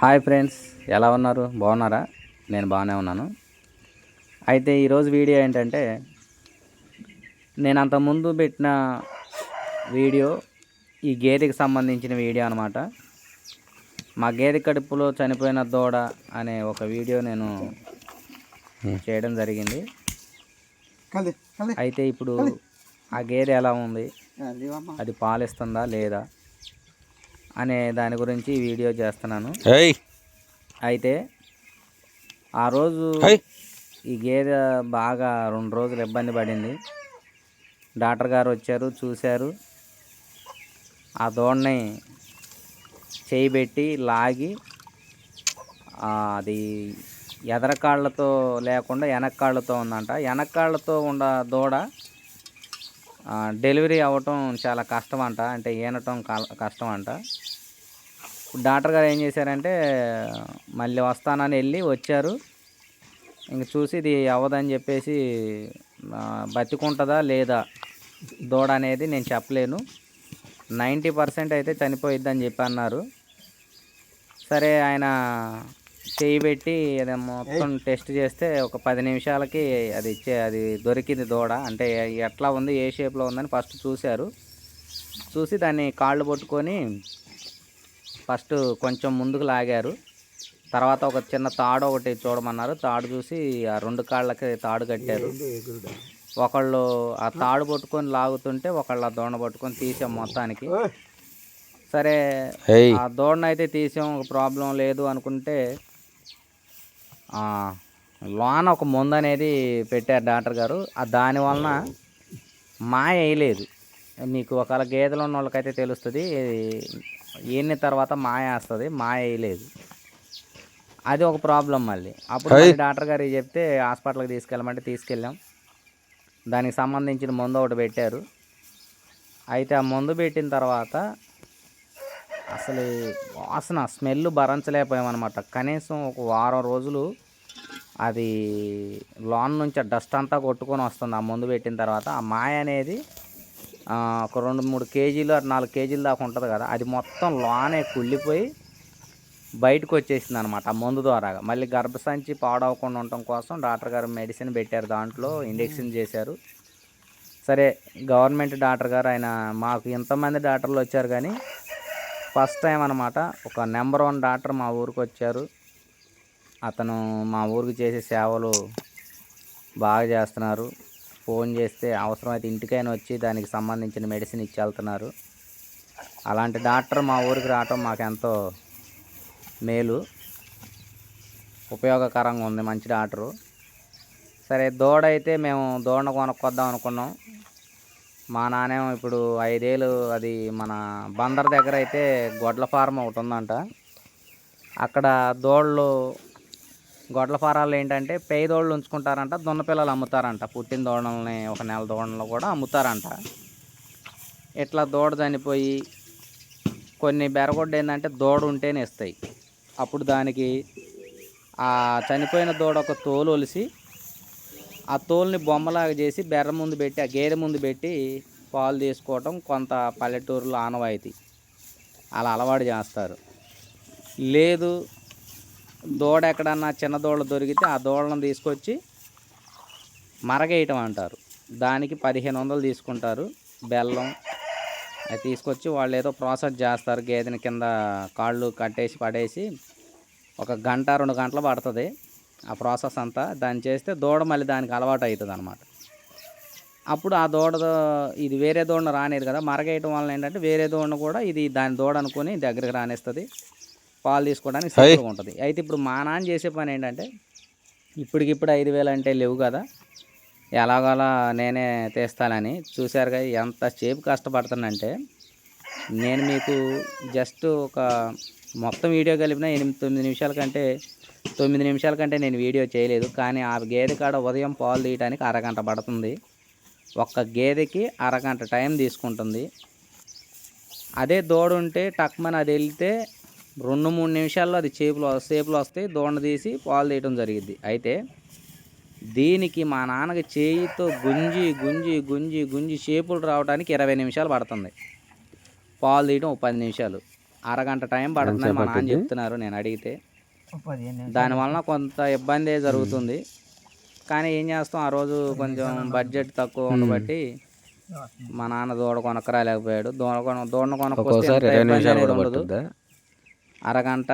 Hi friends ఎలా ఉన్నారు? బాగున్నారా? నేను బాగానే ఉన్నాను. అయితే ఈరోజు వీడియో ఏంటంటే నేను అంతకుముందు పెట్టిన వీడియో ఈ గేదెకి సంబంధించిన వీడియో అనమాట మా గేదె కడుపులో చనిపోయిన దూడ అనే ఒక వీడియో నేను చేయడం జరిగింది. అయితే ఇప్పుడు ఆ గేదె ఎలా ఉంది? అది పాలిస్తుందా లేదా? అనే దాని గురించి వీడియో చేస్తున్నాను. అయితే ఆ రోజు ఈ గేదె బాగా రెండు రోజులు ఇబ్బంది పడింది. డాక్టర్ గారు వచ్చారు చూశారు. ఆ దోడని చేయి పెట్టి లాగి అది ఎదరకాళ్ళతో లేకుండా వెనక్కాళ్ళతో ఉందంట. వెనక్కాళ్ళతో ఉన్న దూడ డెలివరీ అవ్వటం చాలా కష్టం అంట అంటే ఈనటం కష్టం అంట ఇప్పుడు డాక్టర్ గారు ఏం చేశారంటే మళ్ళీ వస్తానని వెళ్ళి వచ్చారు. ఇంక చూసి ఇది అవ్వదని చెప్పేసి బతికుంటుందా లేదా దూడ అనేది నేను చెప్పలేను. నైంటీ పర్సెంట్ అయితే చనిపోయిద్దని చెప్పి అన్నారు. సరే ఆయన చేయి పెట్టి అది మొత్తం టెస్ట్ చేస్తే ఒక పది నిమిషాలకి అది ఇచ్చే అది దొరికింది దూడ. అంటే ఎట్లా ఉంది ఏ షేప్లో ఉందని ఫస్ట్ చూశారు. చూసి దాన్ని కాళ్ళు పట్టుకొని ఫస్ట్ కొంచెం ముందుకు లాగారు. తర్వాత ఒక చిన్న తాడు ఒకటి చూడమన్నారు. తాడు చూసి ఆ రెండు కాళ్ళకి తాడు కట్టారు. ఒకళ్ళు ఆ తాడు పట్టుకొని లాగుతుంటే ఒకళ్ళు ఆ దోణ పట్టుకొని తీసాం మొత్తానికి. సరే ఆ దోడను అయితే తీసాం ఒక ప్రాబ్లం లేదు అనుకుంటే ఆ, లోన ఒక మందు అనేది పెట్టారు డాక్టర్ గారు. ఆ దాని వలన మాయ వేయలేదు. మీకు ఒకవేళ గేదెలు ఉన్న వాళ్ళకైతే తెలుస్తుంది ఈయన తర్వాత మాయ వేస్తుంది మాయ వేయలేదు. అది ఒక ప్రాబ్లం మళ్ళీ. అప్పుడు డాక్టర్ గారు చెప్తే హాస్పిటల్కి తీసుకెళ్ళమంటే తీసుకెళ్ళాం. దానికి సంబంధించిన మందు ఒకటి పెట్టారు. అయితే ఆ మందు పెట్టిన తర్వాత అసలు వాసన స్మెల్ భరించలేకపోయామన్నమాట. కనీసం ఒక వారం రోజులు అది లోన్ నుంచి ఆ డస్ట్ అంతా కొట్టుకొని వస్తుంది ఆ మందు పెట్టిన తర్వాత. ఆ మాయ అనేది ఒక రెండు మూడు కేజీలు అటు నాలుగు కేజీలు దాకా ఉంటుంది కదా అది మొత్తం లోనే కుళ్ళిపోయి బయటకు వచ్చేసింది అనమాట ఆ మందు ద్వారా మళ్ళీ గర్భసంచి పాడవకుండా ఉండటం కోసం డాక్టర్ గారు మెడిసిన్ పెట్టారు దాంట్లో ఇంజెక్షన్ చేశారు. సరే గవర్నమెంట్ డాక్టర్ గారు ఆయన మాకు ఇంతమంది డాక్టర్లు వచ్చారు కానీ ఫస్ట్ టైం అనమాట ఒక నెంబర్ వన్ డాక్టర్ మా ఊరికి వచ్చారు. అతను మా ఊరికి చేసే సేవలు బాగా చేస్తున్నారు. ఫోన్ చేస్తే అవసరమైతే ఇంటికైనా వచ్చి దానికి సంబంధించిన మెడిసిన్ ఇచ్చి వెళ్తున్నారు. అలాంటి డాక్టర్ మా ఊరికి రావటం మాకెంతో మేలు. ఉపయోగకరంగా ఉంది మంచి డాక్టరు. సరే దూడ అయితే మేము దూడను కొనుక్కొద్దాం అనుకున్నాం. మా నానేమో ఇప్పుడు ఐదేళ్ళు అది మన బందర్ దగ్గర అయితే గొడ్ల ఫారం ఒకటి ఉందంట. అక్కడ దూడలు గొడ్ల ఫారాలు ఏంటంటే పేదోళ్ళు ఉంచుకుంటారంట దున్నపిల్లలు అమ్ముతారంట. పుట్టిన దూడల్ని ఒక నెల దూడలు కూడా అమ్ముతారంట. ఇట్లా దూడ చనిపోయి కొన్ని బెరగొడ్డ ఏంటంటే దూడ ఉంటేనే ఇస్తాయి. అప్పుడు దానికి ఆ చనిపోయిన దూడ ఒక తోలు ఒలిసి ఆ తోలుని బొమ్మలాగా చేసి బెర్ర ముందు పెట్టి ఆ గేదె ముందు పెట్టి పాలు తీసుకోవటం కొంత పల్లెటూరులో ఆనవాయితీ. అలా అలవాటు చేస్తారు. లేదు దూడ ఎక్కడన్నా చిన్న దూడ దొరికితే ఆ దూడలను తీసుకొచ్చి మరగేయటం అంటారు. దానికి పదిహేను వందలు తీసుకుంటారు. బెల్లం అది తీసుకొచ్చి వాళ్ళు ఏదో ప్రాసెస్ చేస్తారు. గేదెని కింద కాళ్ళు కట్టేసి పడేసి ఒక గంట రెండు గంటలు పడుతుంది ఆ ప్రాసెస్ అంతా. దాన్ని చేస్తే దూడ మళ్ళీ దానికి అలవాటు అవుతుంది అనమాట అప్పుడు ఆ దూడ ఇది వేరే దూడను రానేది కదా. మరగేయటం వలన ఏంటంటే వేరే దూడను కూడా ఇది దాని దూడ అనుకుని దగ్గరికి రానేస్తుంది. పాలు తీసుకోవడానికి సింపుల్గా ఉంటుంది. అయితే ఇప్పుడు మా నాన్న చేసే పని ఏంటంటే ఇప్పటికిప్పుడు ఐదు వేలు అంటే లేవు కదా ఎలాగోలా నేనే తీస్తానని చూశారుగా ఎంత సేపు కష్టపడుతానంటే నేను మీకు జస్ట్ ఒక మొత్తం వీడియో కలిపిన ఎనిమిది తొమ్మిది నిమిషాల కంటే తొమ్మిది నిమిషాల కంటే నేను వీడియో చేయలేదు. కానీ ఆ గేదె కాడ ఉదయం పాలు తీయడానికి అరగంట పడుతుంది. ఒక్క గేదెకి అరగంట టైం తీసుకుంటుంది. అదే దూడ ఉంటే టక్మని అది వెళ్తే రెండు మూడు నిమిషాల్లో అది చేపులు సేపులు వస్తాయి దూడను తీసి పాలు తీయటం జరిగింది అయితే దీనికి మా నాన్నకి చేయితో గుంజి గుంజి గుంజి గుంజి షేపులు రావడానికి ఇరవై నిమిషాలు పడుతుంది. పాలు తీయడం ఒక పది నిమిషాలు. అరగంట టైం పడుతుంది మా నాన్న చెప్తున్నారు నేను అడిగితే. దానివలన కొంత ఇబ్బంది జరుగుతుంది. కానీ ఏం చేస్తాం ఆ రోజు కొంచెం బడ్జెట్ తక్కువ ఉండబట్టి మా నాన్న దూడ కొనక్కరాలేకపోయాడు. దూడ కొన అనేది ఉండదు. అరగంట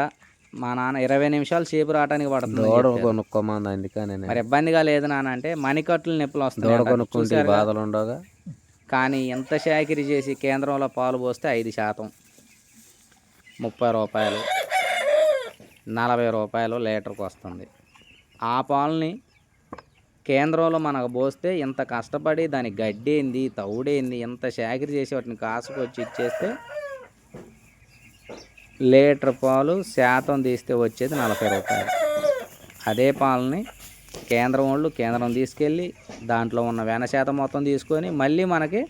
మా నాన్న ఇరవై నిమిషాలు సేపు రావడానికి పడుతుంది. కొనుక్కోమంది అందుకని మరి ఇబ్బందిగా లేదు నాన్న అంటే మణికట్లు నొప్పులు. చూశారుగా? బాధలు ఉండగా కానీ ఎంత షాకిరి చేసి కేంద్రంలో పాలు పోస్తే ఐదు శాతం ముప్పై రూపాయలు నలభై రూపాయలు లీటర్కి వస్తుంది ఆ పాలని కేంద్రంలో మనకు పోస్తే ఇంత కష్టపడి దానికి గడ్డేంది తౌడేంది ఎంత షాకిరి చేసి వాటిని కాసుకొచ్చి ఇచ్చేస్తే లీటర్ పాలు శాతం తీస్తే వచ్చేది నలభై రూపాయలు. అదే పాలని కేంద్రం వాళ్ళు కేంద్రం తీసుకెళ్ళి దాంట్లో ఉన్న వెన శాతం మొత్తం తీసుకొని మళ్ళీ మనకి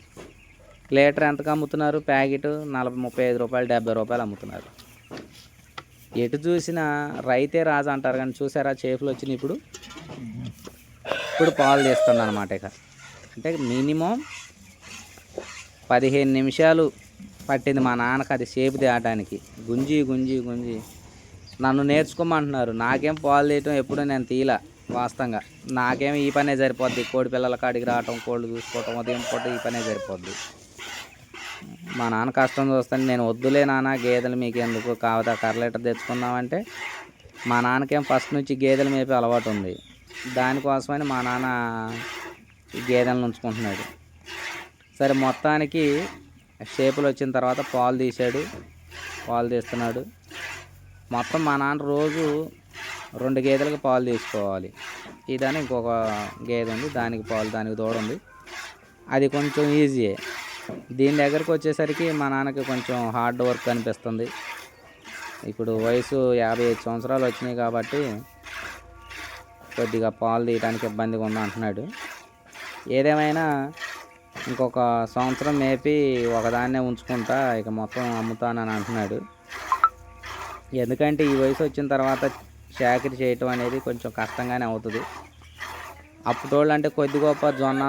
లీటర్ ఎంతకు అమ్ముతున్నారు? ప్యాకెట్ నలభై ముప్పై ఐదు రూపాయలు డెబ్బై రూపాయలు అమ్ముతున్నారు. ఎటు చూసినా రైతే రాజు అంటారు కానీ చూసారా చేపలు వచ్చినాయి ఇప్పుడు? ఇప్పుడు పాలు తీస్తుంది అనమాట ఇక. అంటే మినిమం పదిహేను నిమిషాలు పట్టింది మా నాన్నకి అది సేపు తేయడానికి గుంజి గుంజి గుంజి. నన్ను నేర్చుకోమంటున్నారు. నాకేం పాలు తీయటం ఎప్పుడూ నేను తీయలే వాస్తవంగా. నాకేం ఈ పనే సరిపోద్ది. కోడి పిల్లల కాడికి రావటం కోళ్ళు చూసుకోవటం ఉదయం పూట ఈ పనే సరిపోద్ది. మా నాన్న కష్టం చూస్తాను. నేను వద్దులే నాన్న గేదెలు మీకు ఎందుకు కావదా కర్ర లీటర్ తెచ్చుకుందామంటే మా నాన్నకేం ఫస్ట్ నుంచి గేదెలు మేపే అలవాటు ఉంది. దానికోసమని మా నాన్న ఈ గేదెలను ఉంచుకుంటున్నాడు. సరే మొత్తానికి షేపులు వచ్చిన తర్వాత పాలు తీశాడు. పాలు తీస్తున్నాడు. మొత్తం మా నాన్న రోజు రెండు గేదెలకు పాలు తీసుకోవాలి. ఇదని ఇంకొక గేదె ఉంది. దానికి పాలు దానికి దూడ ఉంది. అది కొంచెం ఈజీయే. దీని దగ్గరకు వచ్చేసరికి మా నాన్నకి కొంచెం హార్డ్ వర్క్ అనిపిస్తుంది. ఇప్పుడు వయసు యాభై ఐదు సంవత్సరాలు వచ్చినాయి కాబట్టి కొద్దిగా పాలు తీయడానికి ఇబ్బందిగా ఉంది అంటున్నాడు ఏదేమైనా ఇంకొక సంవత్సరం మేపి ఒకదాన్నే ఉంచుకుంటా ఇక మొత్తం అమ్ముతానని అంటున్నాడు. ఎందుకంటే ఈ వయసు వచ్చిన తర్వాత చాకరీ చేయటం అనేది కొంచెం కష్టంగానే అవుతుంది. అప్పటోళ్ళు అంటే కొద్ది గొప్ప జొన్న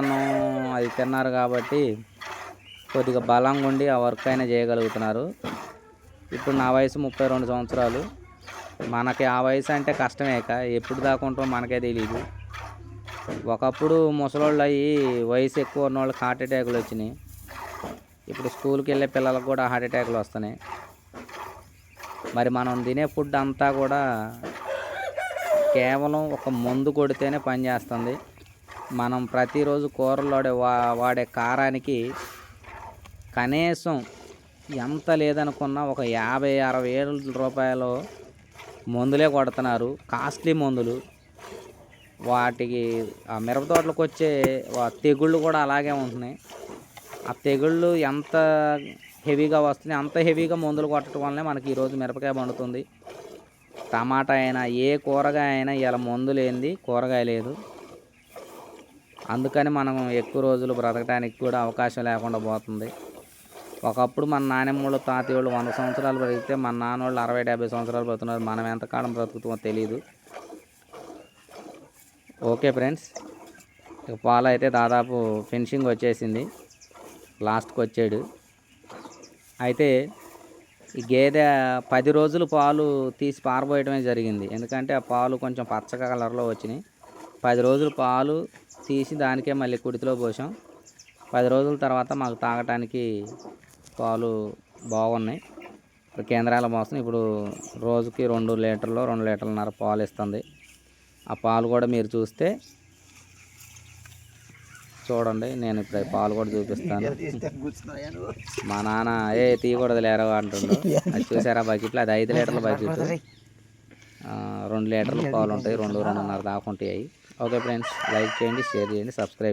అది తిన్నారు కాబట్టి కొద్దిగా బలంగా ఉండి ఆ వర్క్ అయినా చేయగలుగుతున్నారు. ఇప్పుడు నా వయసు ముప్పై రెండు సంవత్సరాలు. మనకి ఆ వయసు అంటే కష్టమేక ఎప్పుడు దాకా ఉంటామో మనకే తెలియదు ఒకప్పుడు ముసలోళ్ళు అయ్యి వయసు ఎక్కువ ఉన్న వాళ్ళకి హార్ట్ అటాకులు వచ్చినాయి. ఇప్పుడు స్కూల్కి వెళ్ళే పిల్లలకు కూడా హార్ట్ అటాకులు వస్తున్నాయి. మరి మనం తినే ఫుడ్ అంతా కూడా కేవలం ఒక మందు కొడితేనే పనిచేస్తుంది మనం ప్రతిరోజు కూరలో వాడే వా వాడే కారానికి కనీసం ఎంత లేదనుకున్నా ఒక యాభై అరవై ఏళ్ళ రూపాయలు మందులే కొడుతున్నారు. కాస్ట్లీ మందులు. వాటికి ఆ మిరప తోటలకు వచ్చే తెగుళ్ళు కూడా అలాగే ఉంటున్నాయి. ఆ తెగుళ్ళు ఎంత హెవీగా వస్తున్నాయి అంత హెవీగా మందులు కొట్టడం వల్లనే మనకి ఈరోజు మిరపకాయ పండుతుంది. టమాటా అయినా ఏ కూరగాయ అయినా ఇలా మందు లేనిది కూరగాయ లేదు. అందుకని మనం ఎక్కువ రోజులు బ్రతకడానికి కూడా అవకాశం లేకుండా పోతుంది. ఒకప్పుడు మన నానమ్మళ్ళు తాతయ్యళ్ళు వంద సంవత్సరాలు బ్రతికితే మన నాన్న వాళ్ళు అరవై డెబ్బై సంవత్సరాలు బ్రతున్నారు మనం ఎంతకాలం బ్రతుకుతామో తెలియదు ఓకే ఫ్రెండ్స్ ఇక పాలు అయితే దాదాపు ఫినిషింగ్ వచ్చేసింది. లాస్ట్కి వచ్చాడు. అయితే ఈ గేదె పది రోజులు పాలు తీసి పారబోయటమే జరిగింది. ఎందుకంటే ఆ పాలు కొంచెం పచ్చ కలర్లో వచ్చినాయి. పది రోజులు పాలు తీసి దానికే మళ్ళీ కుడితిలో పోసాం. పది రోజుల తర్వాత మాకు తాగటానికి పాలు బాగున్నాయి. ఇప్పుడు కేంద్రాల మోసం ఇప్పుడు రోజుకి రెండు లీటర్లు రెండు లీటర్లన్నర పాలు ఇస్తుంది. ఆ పాలు కూడా మీరు చూస్తే చూడండి నేను ఇప్పుడు పాలు కూడా చూపిస్తాను. మా నాన్న ఏ తీయకూడదు లేరా అంటుండు. అది చూసారా బకెట్లో? అది ఐదు లీటర్ల బకెట్. రెండు లీటర్ల పాలు ఉంటాయి రెండు రెండున్నర దాకా ఉంటాయి. ఓకే ఫ్రెండ్స్ లైక్ చేయండి షేర్ చేయండి సబ్స్క్రైబ్